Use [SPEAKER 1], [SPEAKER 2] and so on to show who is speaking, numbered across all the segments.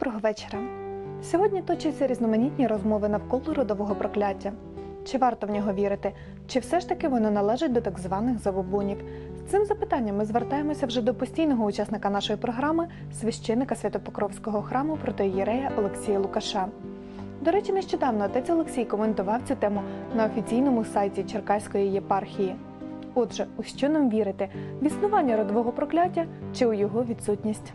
[SPEAKER 1] Доброго вечора. Сьогодні точаться різноманітні розмови навколо родового прокляття. Чи варто в нього вірити, чи все ж таки воно належить до так званих забобонів? З цим запитанням ми звертаємося вже до постійного учасника нашої програми, священика Святопокровського храму протоїєрея Олексія Лукаша. До речі, нещодавно отець Олексій коментував цю тему на офіційному сайті Черкаської єпархії. Отже, у що нам вірити? В існування родового прокляття чи у його відсутність?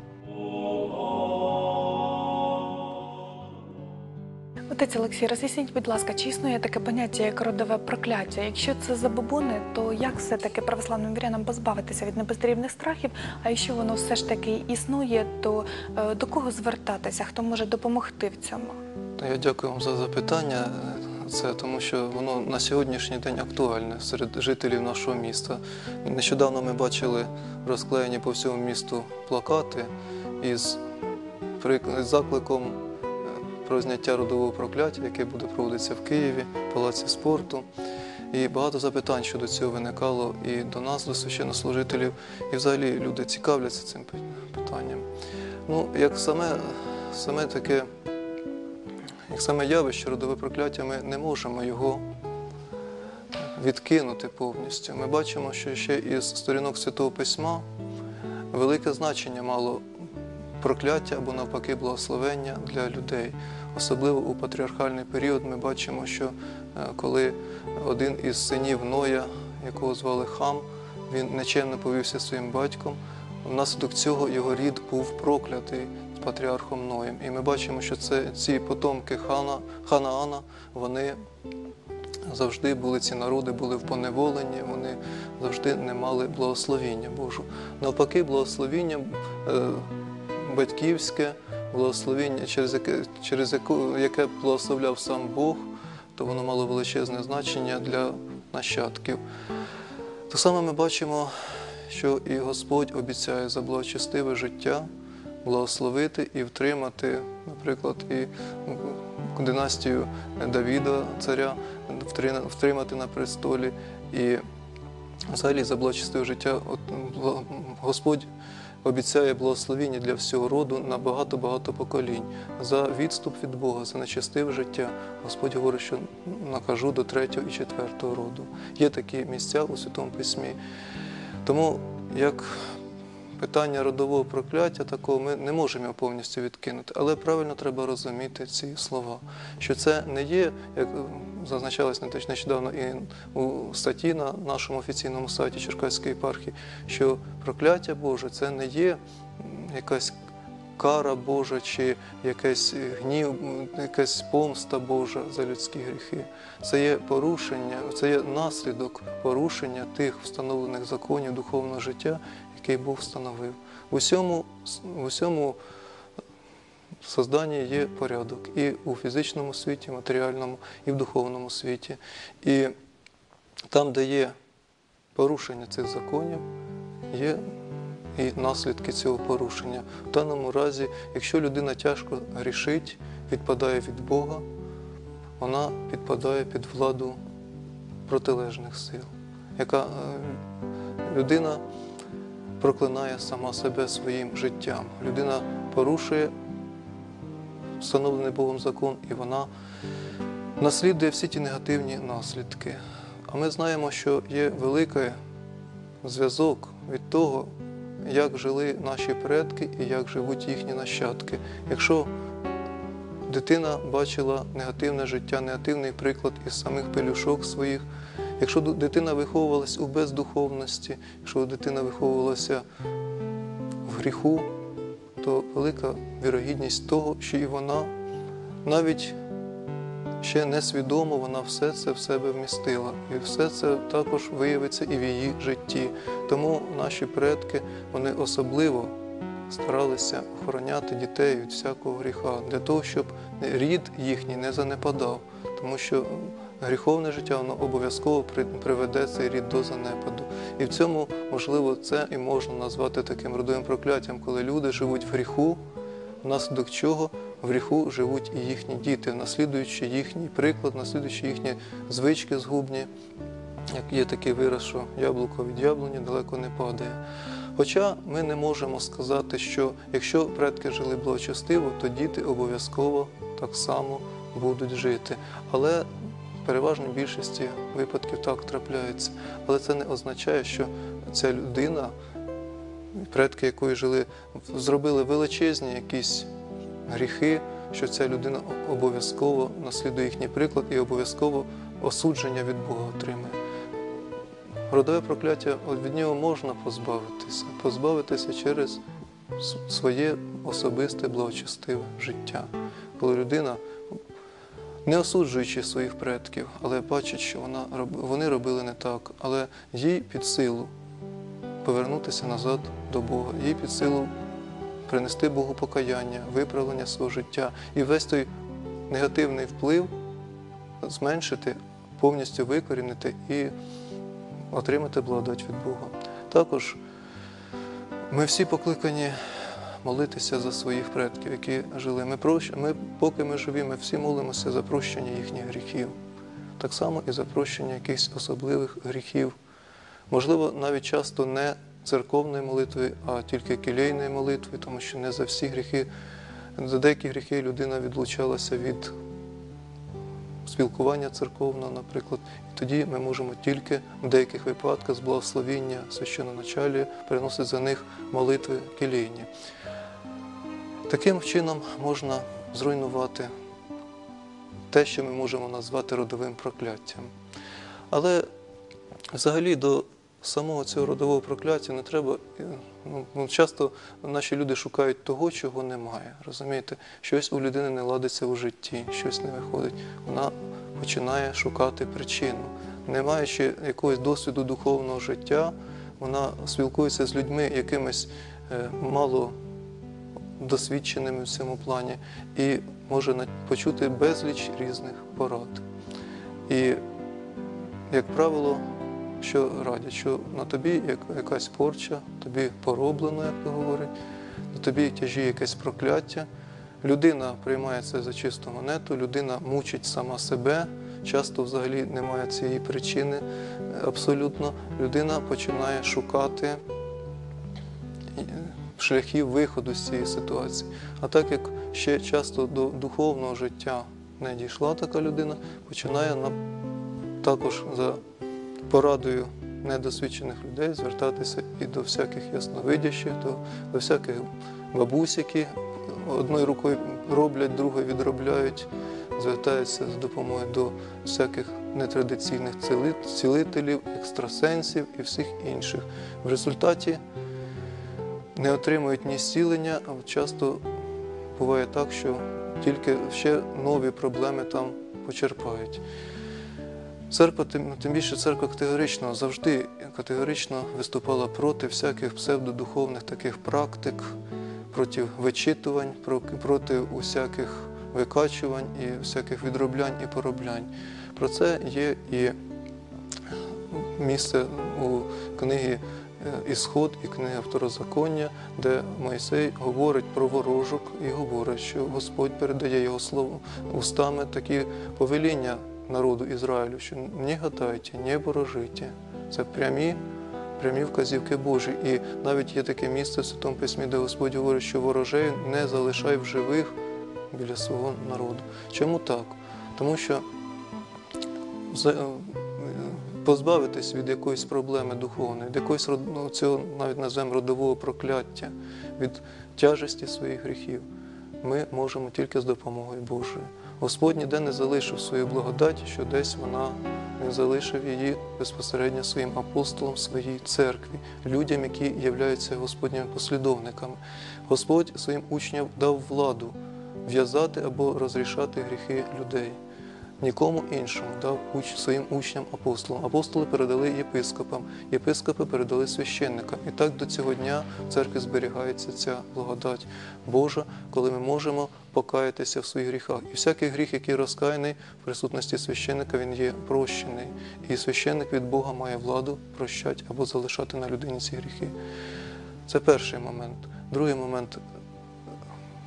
[SPEAKER 1] Отець Олексій, роз'ясніть, будь ласка, чи існує таке поняття як родове прокляття? Якщо це забобони, то як все-таки православним вірянам позбавитися від непотрібних страхів? А якщо воно все ж таки існує, то е, до кого звертатися? Хто може допомогти в цьому?
[SPEAKER 2] Я дякую вам за запитання. Це тому, що воно на сьогоднішній день актуальне серед жителів нашого міста. Нещодавно ми бачили розклеєні по всьому місту плакати із закликом про зняття родового прокляття, яке буде проводитися в Києві, в Палаці спорту. І багато запитань щодо цього виникало і до нас, до священнослужителів, і взагалі люди цікавляться цим питанням. Ну, як саме, саме таке як саме явище родове прокляття, ми не можемо його відкинути повністю. Ми бачимо, що ще із сторінок Святого Письма велике значення мало прокляття або навпаки благословення для людей. Особливо у патріархальний період ми бачимо, що е, коли один із синів Ноя, якого звали Хам, він нечемно повівся своїм батьком, внаслідок цього його рід був проклятий патріархом Ноєм. І ми бачимо, що це ці потомки Хана, Ханаана, вони завжди були ці народи, були в поневоленні, вони завжди не мали благословіння Божу. Навпаки, благословіння е, батьківське, благословіння, через яке, через яку- яке благословляв сам Бог, то воно мало величезне значення для нащадків. Так само ми бачимо, що і Господь обіцяє за благочестиве життя благословити і втримати, наприклад, і династію Давіда, царя, втримати на престолі. І взагалі за благочестиве життя Господь обіцяє благословіння для всього роду на багато-багато поколінь. За відступ від Бога, за нечестиве життя. Господь говорить, що накажу до третього і четвертого роду. Є такі місця у Святому Письмі. Тому як питання родового прокляття такого ми не можемо повністю відкинути, але правильно треба розуміти ці слова, що це не є, як зазначалось не теж нещодавно і у статті на нашому офіційному сайті Черкаської єпархії, що прокляття Боже це не є якась кара Божа чи якийсь гнів, якась помста Божа за людські гріхи. Це є порушення, це є наслідок порушення тих встановлених законів духовного життя, який Бог встановив. В усьому, в усьому созданні є порядок і у фізичному світі, матеріальному, і в духовному світі. І там, де є порушення цих законів, є і наслідки цього порушення. В даному разі, якщо людина тяжко грішить, відпадає від Бога, вона підпадає під владу протилежних сил, яка е, людина проклинає сама себе своїм життям. Людина порушує встановлений Богом закон, і вона наслідує всі ті негативні наслідки. А ми знаємо, що є великий зв'язок від того, як жили наші предки і як живуть їхні нащадки. Якщо дитина бачила негативне життя, негативний приклад із самих пелюшок своїх, якщо дитина виховувалась у бездуховності, якщо дитина виховувалася в гріху, то велика вірогідність того, що і вона навіть ще несвідомо вона все це в себе вмістила. І все це також виявиться і в її житті. Тому наші предки вони особливо старалися охороняти дітей від всякого гріха, для того, щоб рід їхній не занепадав, тому що гріховне життя воно обов'язково приведе цей рід до занепаду. І в цьому, можливо, це і можна назвати таким родовим прокляттям, коли люди живуть в гріху, внаслідок чого в гріху живуть і їхні діти, наслідуючи їхній приклад, наслідуючи їхні звички згубні. як є такий вираз, що яблуко від яблуні далеко не падає. Хоча ми не можемо сказати, що якщо предки жили благочестиво, то діти обов'язково так само будуть жити. Але переважній більшості випадків так трапляється. Але це не означає, що ця людина, предки якої жили, зробили величезні якісь гріхи, що ця людина обов'язково наслідує їхній приклад і обов'язково осудження від Бога отримає. Родове прокляття від нього можна позбавитися, позбавитися через своє особисте благочестиве життя, коли людина, не осуджуючи своїх предків, але бачить, що вона, вони робили не так, але їй під силу повернутися назад до Бога, їй під силу принести Богу покаяння, виправлення свого життя і весь той негативний вплив зменшити, повністю викорінити і отримати благодать від Бога. Також ми всі покликані молитися за своїх предків, які жили. Ми, ми поки ми живі, ми всі молимося за прощення їхніх гріхів. Так само і за прощення якихось особливих гріхів. Можливо, навіть часто не церковної молитви, а тільки кілейної молитви, тому що не за всі гріхи, за деякі гріхи людина відлучалася від спілкування церковного, наприклад. І тоді ми можемо тільки в деяких випадках з благословіння священоначалі переносити за них молитви келійні. Таким чином можна зруйнувати те, що ми можемо назвати родовим прокляттям. Але взагалі до самого цього родового прокляття не треба. Ну, ну, часто наші люди шукають того, чого немає. Розумієте, щось у людини не ладиться у житті, щось не виходить. Вона починає шукати причину. Не маючи якогось досвіду духовного життя, вона спілкується з людьми якимись е, мало досвідченими в цьому плані і може почути безліч різних порад. І, як правило, що радять, що на тобі якась порча, тобі пороблено, як то говорять, на тобі тяжі якесь прокляття. Людина приймає це за чисту монету, людина мучить сама себе, часто взагалі немає цієї причини абсолютно. Людина починає шукати е, шляхів виходу з цієї ситуації. А так як ще часто до духовного життя не дійшла така людина, починає також за порадою недосвідчених людей звертатися і до всяких ясновидящих, до, до всяких бабусь, які одною рукою роблять, другою відробляють, звертаються з допомогою до всяких нетрадиційних цілителів, екстрасенсів і всіх інших. В результаті не отримують ні зцілення, а часто буває так, що тільки ще нові проблеми там почерпають. Церква, тим, тим більше церква категорично завжди категорично виступала проти всяких псевдодуховних таких практик, проти вичитувань, про- проти усяких викачувань і всяких відроблянь і пороблянь. Про це є і місце у книгі е, Ісход і книги Второзаконня, де Мойсей говорить про ворожок і говорить, що Господь передає його слово устами такі повеління народу Ізраїлю, що не гадайте, не ворожите. Це прямі, прямі вказівки Божі. І навіть є таке місце в Святому Письмі, де Господь говорить, що ворожей не залишай в живих біля свого народу. Чому так? Тому що е, позбавитись від якоїсь проблеми духовної, від якоїсь ну, цього навіть називаємо родового прокляття, від тяжесті своїх гріхів, ми можемо тільки з допомогою Божою. Господь ніде не залишив свою благодать, що десь вона не залишив її безпосередньо своїм апостолам, своїй церкві, людям, які являються Господніми послідовниками. Господь своїм учням дав владу в'язати або розрішати гріхи людей. Нікому іншому дав уч своїм учням апостолам. Апостоли передали єпископам, єпископи передали священникам. І так до цього дня в церкві зберігається ця благодать Божа, коли ми можемо покаятися в своїх гріхах. І всякий гріх, який розкаяний в присутності священника, він є прощений. І священник від Бога має владу прощати або залишати на людині ці гріхи. Це перший момент. Другий момент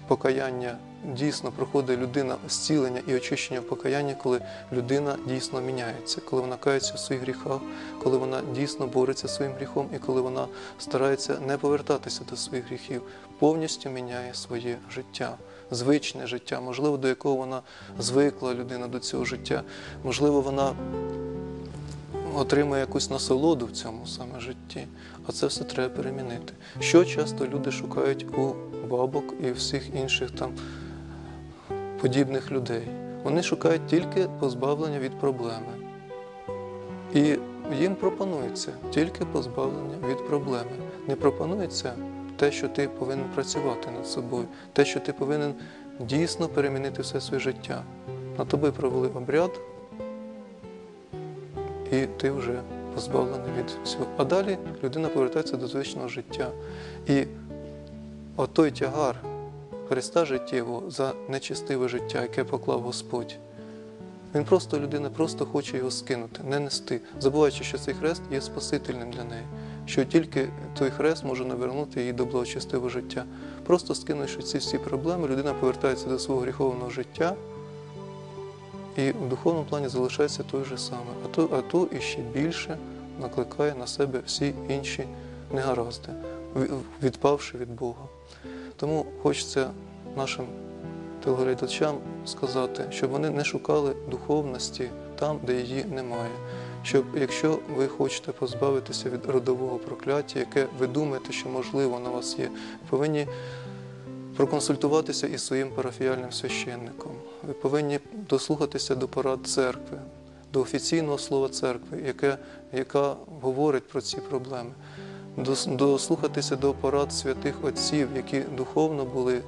[SPEAKER 2] покаяння дійсно проходить людина зцілення і очищення в покаянні, коли людина дійсно міняється, коли вона кається в своїх гріхах, коли вона дійсно бореться своїм гріхом і коли вона старається не повертатися до своїх гріхів, повністю міняє своє життя. Звичне життя, можливо, до якого вона звикла людина до цього життя, можливо, вона отримує якусь насолоду в цьому саме житті, а це все треба перемінити. Що часто люди шукають у бабок і всіх інших там подібних людей? Вони шукають тільки позбавлення від проблеми. І їм пропонується тільки позбавлення від проблеми. Не пропонується те, що ти повинен працювати над собою, те, що ти повинен дійсно перемінити все своє життя. На тобі провели обряд, і ти вже позбавлений від всього. А далі людина повертається до звичного життя. І отой тягар Христа життєвого за нечистиве життя, яке поклав Господь. Він просто людина просто хоче його скинути, не нести, забуваючи, що цей хрест є спасительним для неї, що тільки той хрест може навернути її до благочестивого життя. Просто скинувши ці всі проблеми, людина повертається до свого гріховного життя, і в духовному плані залишається той же саме, а то, а то і ще більше накликає на себе всі інші негаразди, відпавши від Бога. Тому хочеться нашим телеглядачам сказати, щоб вони не шукали духовності там, де її немає. Щоб якщо ви хочете позбавитися від родового прокляття, яке ви думаєте, що можливо на вас є, повинні проконсультуватися із своїм парафіяльним священником. Ви повинні дослухатися до порад церкви, до офіційного слова церкви, яке, яка говорить про ці проблеми, дослухатися до порад святих отців, які духовно були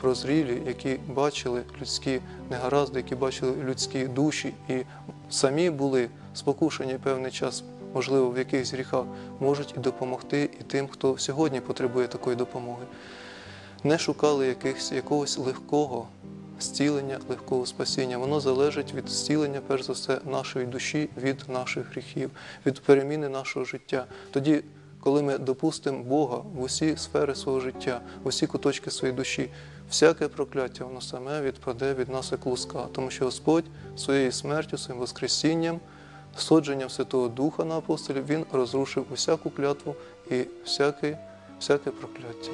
[SPEAKER 2] прозрілі, які бачили людські негаразди, які бачили людські душі і самі були спокушені певний час, можливо, в якихось гріхах, можуть і допомогти і тим, хто сьогодні потребує такої допомоги не шукали якихось, якогось легкого зцілення, легкого спасіння. Воно залежить від зцілення, перш за все, нашої душі від наших гріхів, від переміни нашого життя. Тоді, коли ми допустимо Бога в усі сфери свого життя, в усі куточки своєї душі, всяке прокляття, воно саме відпаде від нас як луска, тому що Господь своєю смертю, своїм Воскресінням, содженням Святого Духа на апостолів, Він розрушив усяку клятву і всяке, всяке прокляття.